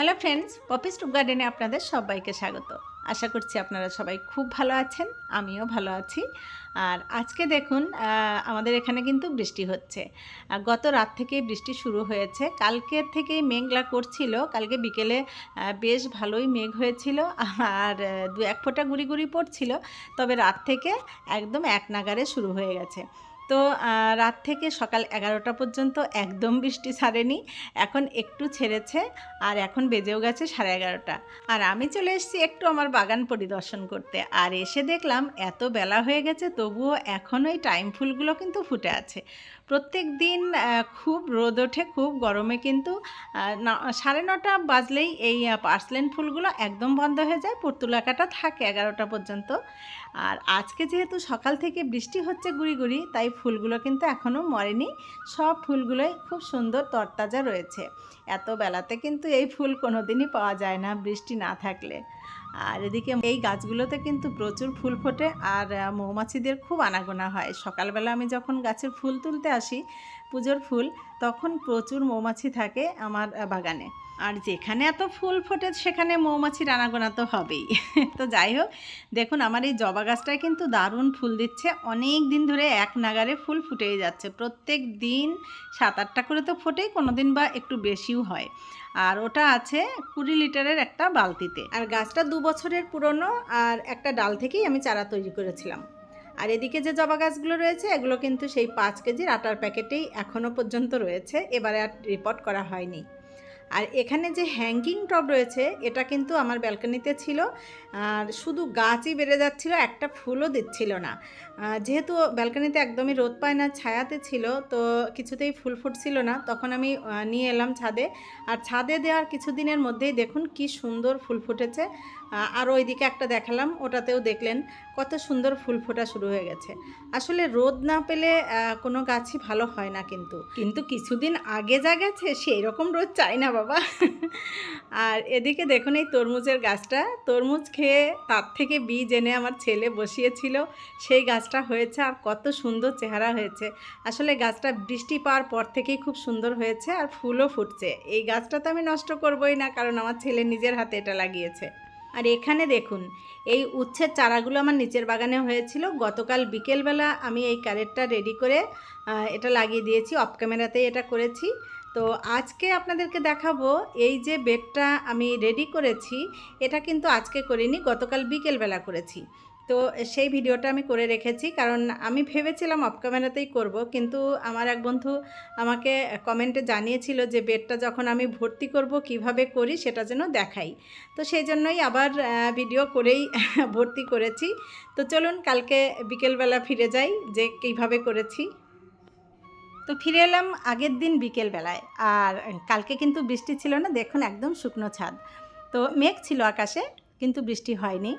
Hello friends Poppy's টুপ গার্ডেনে আপনাদের সবাইকে স্বাগত। আশা করছি আপনারা সবাই খুব ভালো আছেন, আমিও ভালো আছি। আর আজকে দেখুন আমাদের এখানে কিন্তু বৃষ্টি হচ্ছে। গত রাত থেকেই বৃষ্টি শুরু হয়েছে। কালকের থেকেই মেঘলা করছিল। কালকে বিকেলে বেশ ভালোই মেঘ হয়েছিল। আর দু এক ফোঁটা গুড়ি গুড়ি পড়ছিল। তবে রাত থেকে একদম এক নাগারে শুরু হয়ে গেছে। তো রাত থেকে সকাল এগারোটা পর্যন্ত একদম বৃষ্টি ছাড়েনি। এখন একটু ছেড়েছে আর এখন বেজেও গেছে সাড়ে এগারোটা। আর আমি চলে এসেছি একটু আমার বাগান পরিদর্শন করতে। আর এসে দেখলাম এত বেলা হয়ে গেছে, তবুও এখন ওই টাইম ফুলগুলো কিন্তু ফুটে আছে। প্রত্যেক দিন খুব রোদ ওঠে, খুব গরমে কিন্তু সাড়ে নটা বাজলেই এই পার্সলেন ফুলগুলো একদম বন্ধ হয়ে যায়, পর্তুলাকাটা থাকে এগারোটা পর্যন্ত। আর আজকে যেহেতু সকাল থেকে বৃষ্টি হচ্ছে গুড়ি গুড়ি, তাই ফুলগুলো কিন্তু এখনও মরেনি। সব ফুলগুলোই খুব সুন্দর তরতাজা রয়েছে। এত বেলাতে কিন্তু এই ফুল কোনো দিনই পাওয়া যায় না বৃষ্টি না থাকলে। আর এদিকে এই গাছগুলোতে কিন্তু প্রচুর ফুল ফোটে আর মৌমাছিদের খুব আনাগোনা হয়। সকালবেলা আমি যখন গাছের ফুল তুলতে আসি, পুজোর ফুল, তখন প্রচুর মৌমাছি থাকে আমার বাগানে। আর যেখানে এত ফুল ফোটে সেখানে মৌমাছির আনাগোনা তো হবেই। তো যাই হোক, দেখুন আমার এই জবা গাছটায় কিন্তু দারুণ ফুল দিচ্ছে। অনেক দিন ধরে এক নাগারে ফুল ফুটেই যাচ্ছে। প্রত্যেক দিন সাত আটটা করে তো ফোটেই কোনো দিন বা একটু বেশিও হয়। আর ওটা আছে কুড়ি লিটারের একটা বালতিতে। আর গাছটা দু বছরের পুরনো আর একটা ডাল থেকেই আমি চারা তৈরি করেছিলাম। আর এদিকে যে জবা গাছগুলো রয়েছে, এগুলো কিন্তু সেই পাঁচ কেজির আটার প্যাকেটেই এখনও পর্যন্ত রয়েছে। এবারে আর রিপোর্ট করা হয়নি। আর এখানে যে হ্যাঙ্গিং টব রয়েছে, এটা কিন্তু আমার ব্যালকনিতে ছিল। আর শুধু গাছই বেড়ে যাচ্ছিল, একটা ফুলও দিচ্ছিল না। যেহেতু ব্যালকনিতে একদমই রোদ পায় না, ছায়াতে ছিল, তো কিছুতেই ফুল ফুটছিল না। তখন আমি নিয়ে এলাম ছাদে। আর ছাদে দেওয়ার কিছুদিনের মধ্যেই দেখুন কি সুন্দর ফুল ফুটেছে। আর ওইদিকে একটা দেখালাম, ওটাতেও দেখলেন কত সুন্দর ফুল ফোটা শুরু হয়ে গেছে। আসলে রোদ না পেলে কোনো গাছই ভালো হয় না কিন্তু। কিন্তু কিছুদিন আগে যা গেছে, সেই রকম রোদ চাই না বাবা। আর এদিকে দেখুন এই তরমুজের গাছটা। তরমুজ খেয়ে তার থেকে বীজ এনে আমার ছেলে বসিয়েছিল। সেই গাছটা হয়েছে আর কত সুন্দর চেহারা হয়েছে। আসলে গাছটা বৃষ্টি পাওয়ার পর থেকেই খুব সুন্দর হয়েছে আর ফুলও ফুটছে। এই গাছটা তো আমি নষ্ট করবই না, কারণ আমার ছেলে নিজের হাতে এটা লাগিয়েছে। আর এখানে দেখুন, এই উচ্ছের চারাগুলো আমার নিচের বাগানে হয়েছিল। গতকাল বিকেলবেলা আমি এই ক্যারেটটা রেডি করে এটা লাগিয়ে দিয়েছি, অফ ক্যামেরাতেই এটা করেছি। তো আজকে আপনাদেরকে দেখাবো, এই যে বেডটা আমি রেডি করেছি, এটা কিন্তু আজকে করিনি, গতকাল বিকেলবেলা করেছি। তো সেই ভিডিওটা আমি করে রেখেছি। কারণ আমি ভেবেছিলাম অফ ক্যামেরাতেই করব। কিন্তু আমার এক বন্ধু আমাকে কমেন্টে জানিয়েছিল যে, বেডটা যখন আমি ভর্তি করব, কীভাবে করি সেটা যেন দেখাই। তো সেই জন্যই আবার ভিডিও করেই ভর্তি করেছি। তো চলুন, কালকে বিকেলবেলা ফিরে যাই যে, কীভাবে করেছি। তো ফিরে এলাম আগের দিন বিকেলবেলায়। আর কালকে কিন্তু বৃষ্টি ছিল না, দেখুন একদম শুকনো ছাদ। তো মেঘ ছিল আকাশে। কিন্তু বৃষ্টি হয়নি।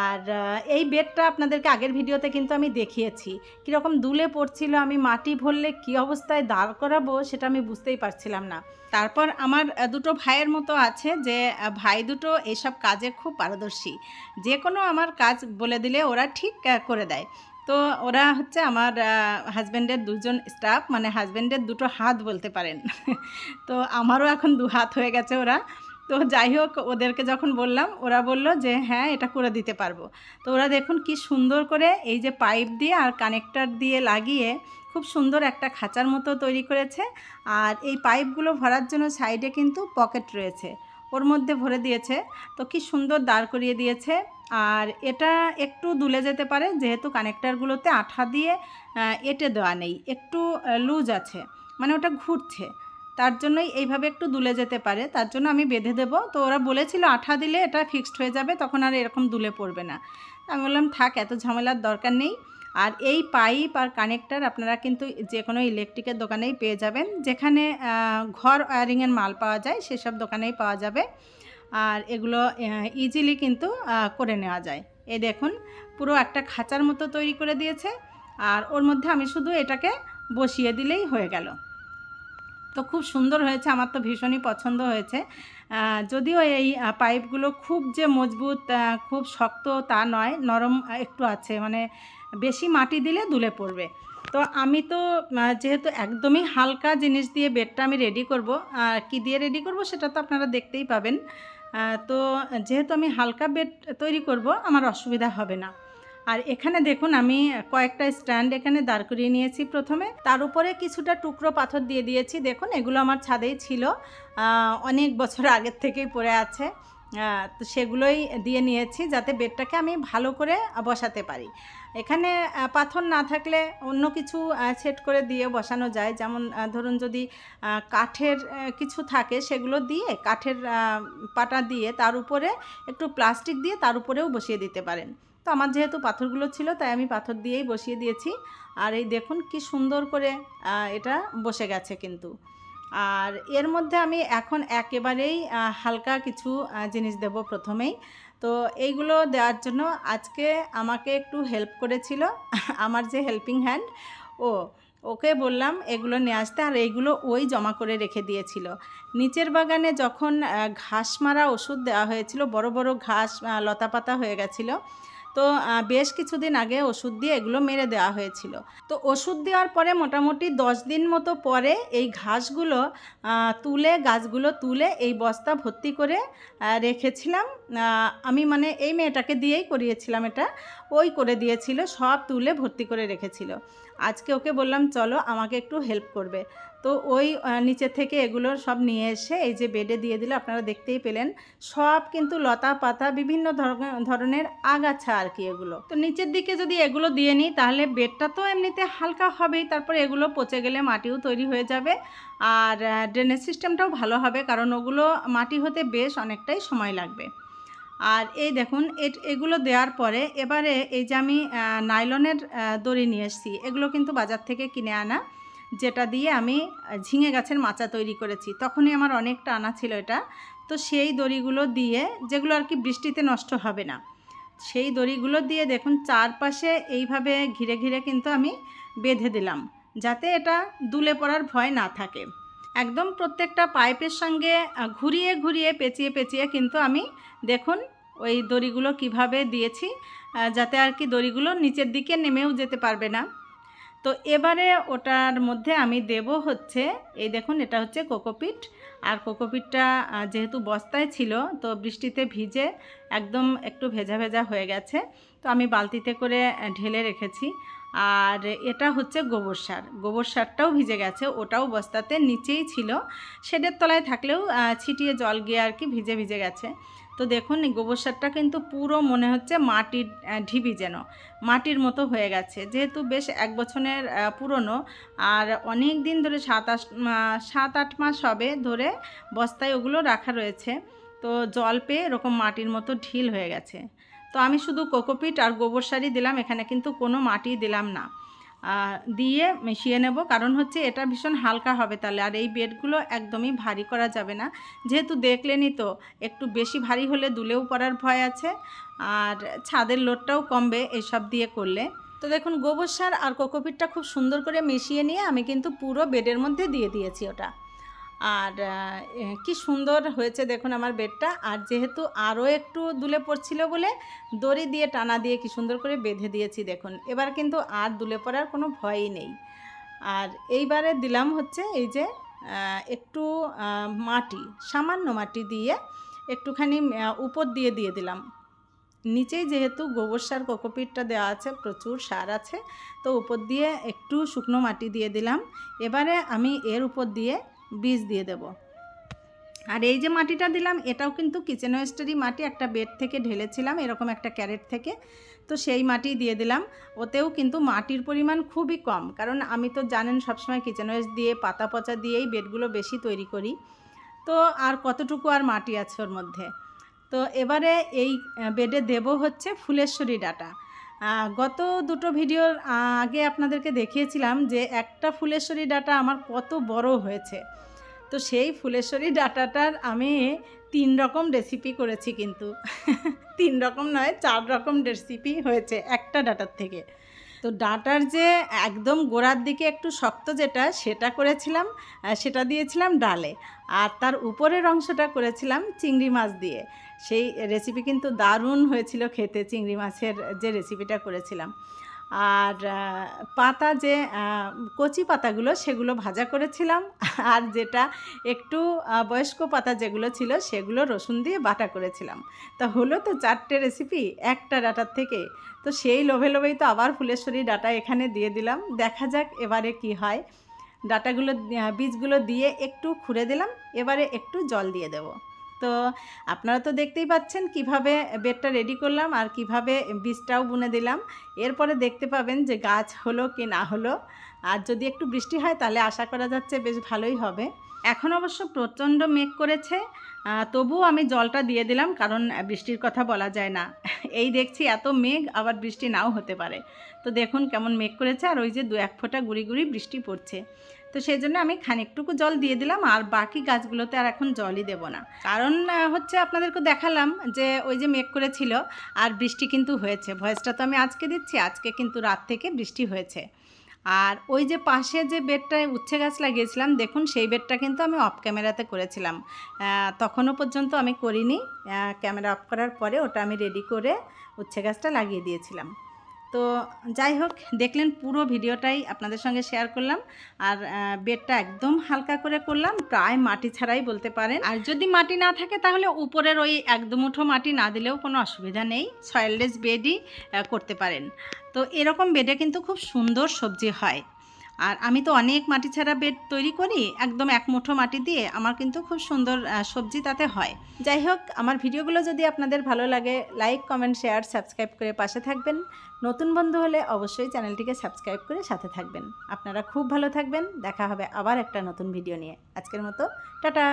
আর এই বেডটা আপনাদেরকে আগের ভিডিওতে কিন্তু আমি দেখিয়েছি। কীরকম দুলে পড়ছিল, আমি মাটি ভরলে কী অবস্থায় দাঁড় করাবো সেটা আমি বুঝতেই পারছিলাম না। তারপর আমার দুটো ভাইয়ের মতো আছে যে ভাই দুটো এইসব কাজে খুব পারদর্শী। যে কোনো আমার কাজ বলে দিলে ওরা ঠিক করে দেয়। তো ওরা হচ্ছে আমার হাজব্যান্ডের দুজন স্টাফ মানে হাজব্যান্ডের দুটো হাত বলতে পারেন। তো আমারও এখন দু হাত হয়ে গেছে ওরা। তো যাই হোক, ওদেরকে যখন বললাম, ওরা বলল যে হ্যাঁ এটা করে দিতে পারব। তো ওরা দেখুন কি সুন্দর করে এই যে পাইপ দিয়ে আর কানেক্টার দিয়ে লাগিয়ে খুব সুন্দর একটা খাঁচার মতো তৈরি করেছে। আর এই পাইপগুলো ভরার জন্য সাইডে কিন্তু পকেট রয়েছে, ওর মধ্যে ভরে দিয়েছে। তো কি সুন্দর দাঁড় করিয়ে দিয়েছে। আর এটা একটু দুলে যেতে পারে, যেহেতু কানেক্টারগুলোতে আঠা দিয়ে এটে দেওয়া নেই, একটু লুজ আছে মানে ওটা ঘুরছে। তার জন্যই এইভাবে একটু দুলে যেতে পারে, তার জন্য আমি বেঁধে দেবো। তো ওরা বলেছিল আঠা দিলে এটা ফিক্সড হয়ে যাবে, তখন আর এরকম দুলে পড়বে না। আমি বললাম, থাক, এত ঝামেলার দরকার নেই। আর এই পাইপ আর কানেক্টার আপনারা কিন্তু যে কোনো ইলেকট্রিকের দোকানেই পেয়ে যাবেন। যেখানে ঘর ওয়ারিংয়ের মাল পাওয়া যায়, সেসব দোকানেই পাওয়া যাবে। আর এগুলো ইজিলি কিন্তু করে নেওয়া যায়। এ দেখুন, পুরো একটা খাঁচার মতো তৈরি করে দিয়েছে। আর ওর মধ্যে আমি শুধু এটাকে বসিয়ে দিলেই হয়ে গেল। তো খুব সুন্দর হয়েছে, আমার তো ভীষণই পছন্দ হয়েছে। যদিও এই পাইপগুলো খুব যে মজবুত খুব শক্ত তা নয়, নরম একটু আছে মানে বেশি মাটি দিলে দুলে পড়বে। তো আমি তো যেহেতু একদমই হালকা জিনিস দিয়ে বেডটা আমি রেডি করব কি দিয়ে রেডি করব সেটা তো আপনারা দেখতেই পাবেন। তো যেহেতু আমি হালকা বেড তৈরি করব, আমার অসুবিধা হবে না। আর এখানে দেখুন, আমি কয়েকটা স্ট্যান্ড এখানে দাঁড় করিয়ে নিয়েছি প্রথমে। তার উপরে কিছুটা টুকরো পাথর দিয়ে দিয়েছি। দেখুন, এগুলো আমার ছাদেই ছিল। অনেক বছর আগের থেকেই পড়ে আছে। তো সেগুলোই দিয়ে নিয়েছি যাতে বেডটাকে আমি ভালো করে বসাতে পারি। এখানে পাথর না থাকলে অন্য কিছু সেট করে দিয়ে বসানো যায়। যেমন ধরুন যদি কাঠের কিছু থাকে সেগুলো দিয়ে, কাঠের পাটা দিয়ে তার উপরে একটু প্লাস্টিক দিয়ে তার উপরেও বসিয়ে দিতে পারেন। তো আমার যেহেতু পাথরগুলো ছিল, তাই আমি পাথর দিয়েই বসিয়ে দিয়েছি। আর এই দেখুন কি সুন্দর করে এটা বসে গেছে কিন্তু। আর এর মধ্যে আমি এখন একেবারেই হালকা কিছু জিনিস দেব প্রথমেই। তো এইগুলো দেওয়ার জন্য আজকে আমাকে একটু হেল্প করেছিল, আমার যে হেল্পিং হ্যান্ড ও, ওকে বললাম এগুলো নিয়ে আসতে। আর এইগুলো ওই জমা করে রেখে দিয়েছিল। নিচের বাগানে যখন ঘাস মারা ওষুধ দেওয়া হয়েছিল, বড় বড় ঘাস লতাপাতা হয়ে গেছিল তো বেশ কিছুদিন আগে ওষুধ দিয়ে এগুলো মেরে দেওয়া হয়েছিল। তো ওষুধ দেওয়ার পরে মোটামুটি দশ দিন মতো পরে এই ঘাসগুলো তুলে, গাছগুলো তুলে এই বস্তা ভর্তি করে রেখেছিলাম। আমি মানে এই মেয়েটাকে দিয়েই করিয়েছিলাম এটা। ওই করে দিয়েছিল, সব তুলে ভর্তি করে রেখেছিল। আজকে ওকে বললাম, চলো আমাকে একটু হেল্প করবে। তো ওই নিচে থেকে এগুলো সব নিয়ে এসে এই যে বেডে দিয়ে দিলে, আপনারা দেখতেই পেলেন। সব কিন্তু লতা পাতা বিভিন্ন ধরনের- আগাছা আর কি এগুলো। তো নিচের দিকে যদি এগুলো দিয়ে নিই, তাহলে বেডটা তো এমনিতে হালকা হবেই। তারপর এগুলো পচে গেলে মাটিও তৈরি হয়ে যাবে। আর ড্রেনেজ সিস্টেমটাও ভালো হবে, কারণ ওগুলো মাটি হতে বেশ অনেকটাই সময় লাগবে। আর এই দেখুন এগুলো দেওয়ার পরে এবারে এই যে আমি নাইলনের দড়ি নিয়ে এসেছি, এগুলো কিন্তু বাজার থেকে কিনে আনা, যেটা দিয়ে আমি ঝিঙে গাছের মাচা তৈরি করেছি। তখনই আমার অনেকটা আনা ছিল এটা। তো সেই দড়িগুলো দিয়ে, যেগুলো আর কি বৃষ্টিতে নষ্ট হবে না, সেই দড়িগুলো দিয়ে দেখুন, চারপাশে এইভাবে ঘিরে ঘিরে কিন্তু আমি বেঁধে দিলাম, যাতে এটা দুলে পড়ার ভয় না থাকে। একদম প্রত্যেকটা পাইপের সঙ্গে ঘুরিয়ে ঘুরিয়ে, পেঁচিয়ে পেঁচিয়ে কিন্তু আমি দেখুন ওই দড়িগুলো কীভাবে দিয়েছি যাতে আর কি দড়িগুলো নিচের দিকে নেমেও যেতে পারবে না। তো এবারে ওটার মধ্যে আমি দেব হচ্ছে, এই দেখুন এটা হচ্ছে কোকোপিট আর কোকোপিটটা যেহেতু বস্তায় ছিল, তো বৃষ্টিতে ভিজে একদম একটু ভেজা ভেজা হয়ে গেছে। তো আমি বালতিতে করে ঢেলে রেখেছি। আর এটা হচ্ছে গোবর সার। গোবর সারটাও ভিজে গেছে, ওটাও বস্তাতে নিচেই ছিল। শেডের তলায় থাকলেও ছিটিয়ে জল গিয়ে আর কি ভিজে ভিজে গেছে। তো দেখুন গোবর সারটা কিন্তু পুরো মনে হচ্ছে মাটির ঢিবি যেন, মাটির মতো হয়ে গেছে। যেহেতু বেশ এক বছরের পুরনো, আর অনেক দিন ধরে সাত আট সাত আট মাস হবে ধরে বস্তায় ওগুলো রাখা রয়েছে। তো জল পেয়ে এরকম মাটির মতো ঢিল হয়ে গেছে। তো আমি শুধু কোকোপিট আর গোবর সারই দিলাম, এখানে কিন্তু কোনো মাটি দিলাম না। দিয়ে মিশিয়ে নেব, কারণ হচ্ছে এটা ভীষণ হালকা হবে তাহলে, আর এই বেডগুলো একদমই ভারী করা যাবে না। যেহেতু দেখলেনই তো, একটু বেশি ভারী হলে দুলেও পড়ার ভয় আছে, আর ছাদের লোডটাও কমবে এসব দিয়ে করলে। তো দেখুন, গোবর সার আর কোকোপিটটা খুব সুন্দর করে মিশিয়ে নিয়ে আমি কিন্তু পুরো বেডের মধ্যে দিয়ে দিয়েছি ওটা। আর কি সুন্দর হয়েছে দেখুন আমার বেডটা। আর যেহেতু আরও একটু দুলে পড়ছিল বলে দড়ি দিয়ে টানা দিয়ে কি সুন্দর করে বেঁধে দিয়েছি দেখুন। এবার কিন্তু আর দুলে পড়ার কোনো ভয়ই নেই। আর এইবারে দিলাম হচ্ছে এই যে একটু মাটি, সামান্য মাটি দিয়ে একটুখানি উপর দিয়ে দিয়ে দিলাম। নিচেই যেহেতু গোবর সার, কোকোপিটটা দেওয়া আছে, প্রচুর সার আছে, তো উপর দিয়ে একটু শুকনো মাটি দিয়ে দিলাম। এবারে আমি এর উপর দিয়ে বীজ দিয়ে দেব। আর এই যে মাটিটা দিলাম, এটাও কিন্তু কিচেন ওয়েস্টেরই মাটি, একটা বেড থেকে ঢেলেছিলাম, এরকম একটা ক্যারেট থেকে। তো সেই মাটি দিয়ে দিলাম। ওতেও কিন্তু মাটির পরিমাণ খুবই কম, কারণ আমি তো জানেন সবসময় কিচেন ওয়েস্ট দিয়ে, পাতা পচা দিয়েই বেডগুলো বেশি তৈরি করি। তো আর কতটুকু আর মাটি আছে ওর মধ্যে? তো এবারে এই বেডে দেব হচ্ছে ফুলেশ্বরী ডাটা। গত দুটো ভিডিওর আগে আপনাদেরকে দেখিয়েছিলাম যে একটা ফুলেশ্বরী ডাটা আমার কত বড় হয়েছে। তো সেই ফুলেশ্বরী ডাটাটার আমি তিন রকম রেসিপি করেছি কিন্তু। তিন রকম নয়, চার রকম রেসিপি হয়েছে একটা ডাটার থেকে। তো ডাটার যে একদম গোড়ার দিকে একটু শক্ত যেটা, সেটা করেছিলাম সেটা দিয়েছিলাম ডালে। আর তার উপরের অংশটা করেছিলাম চিংড়ি মাছ দিয়ে। সেই রেসিপি কিন্তু দারুণ হয়েছিল খেতে, চিংড়ি মাছের যে রেসিপিটা করেছিলাম। আর পাতা যে কচি পাতাগুলো সেগুলো ভাজা করেছিলাম। আর যেটা একটু বয়স্ক পাতা যেগুলো ছিল সেগুলো রসুন দিয়ে বাটা করেছিলাম। তা হলো তো চারটে রেসিপি একটা ডাটার থেকে। তো সেই লোভে লোভেই তো আবার ফুলেশ্বরী ডাটা এখানে দিয়ে দিলাম। দেখা যাক এবারে কি হয়। ডাটাগুলো বীজগুলো দিয়ে একটু খুঁড়ে দিলাম। এবারে একটু জল দিয়ে দেব। তো আপনারা তো দেখতেই পাচ্ছেন কীভাবে বেডটা রেডি করলাম আর কীভাবে বীজটাও বুনে দিলাম। এরপরে দেখতে পাবেন যে গাছ হলো কি না হলো। আর যদি একটু বৃষ্টি হয় তাহলে আশা করা যাচ্ছে বেশ ভালোই হবে। এখন অবশ্য প্রচণ্ড মেঘ করেছে তবুও আমি জলটা দিয়ে দিলাম, কারণ বৃষ্টির কথা বলা যায় না। এই দেখছি এত মেঘ, আবার বৃষ্টি নাও হতে পারে। তো দেখুন কেমন মেঘ করেছে, আর ওই যে দু এক ফোঁটা গুড়ি গুড়ি বৃষ্টি পড়ছে। তো সেই জন্য আমি খানিকটুকু জল দিয়ে দিলাম, আর বাকি গাছগুলোতে আর এখন জলই দেবো না। কারণ হচ্ছে আপনাদেরকে দেখালাম যে ওই যে মেঘ করেছিল, আর বৃষ্টি কিন্তু হয়েছে। ভয়েসটা তো আমি আজকে দিচ্ছি, আজকে কিন্তু রাত থেকে বৃষ্টি হয়েছে। আর ওই যে পাশে যে বেডটায় উচ্ছে গাছ লাগিয়েছিলাম, দেখুন সেই বেডটা কিন্তু আমি অফ ক্যামেরাতে করেছিলাম। তখনও পর্যন্ত আমি করিনি। ক্যামেরা অফ করার পরে ওটা আমি রেডি করে উচ্ছে গাছটা লাগিয়ে দিয়েছিলাম। তো যাই হোক, দেখলেন পুরো ভিডিওটাই আপনাদের সঙ্গে শেয়ার করলাম। আর বেডটা একদম হালকা করে করলাম, প্রায় মাটি ছাড়াই বলতে পারেন। আর যদি মাটি না থাকে, তাহলে উপরের ওই একদম উঠো মাটি না দিলেও কোনো অসুবিধা নেই সয়েললেস বেডই করতে পারেন। তো এরকম বেডে কিন্তু খুব সুন্দর সবজি হয়। আর আমি তো অনেক মাটি ছাড়া বেড তৈরি করি, একদম এক মুঠো মাটি দিয়ে। আমার কিন্তু খুব সুন্দর সবজি তাতে হয়। যাই হোক, আমার ভিডিওগুলো যদি আপনাদের ভালো লাগে লাইক কমেন্ট শেয়ার সাবস্ক্রাইব করে পাশে থাকবেন। নতুন বন্ধু হলে অবশ্যই চ্যানেলটিকে সাবস্ক্রাইব করে সাথে থাকবেন। আপনারা খুব ভালো থাকবেন। দেখা হবে আবার একটা নতুন ভিডিও নিয়ে। আজকের মতো, টাটা!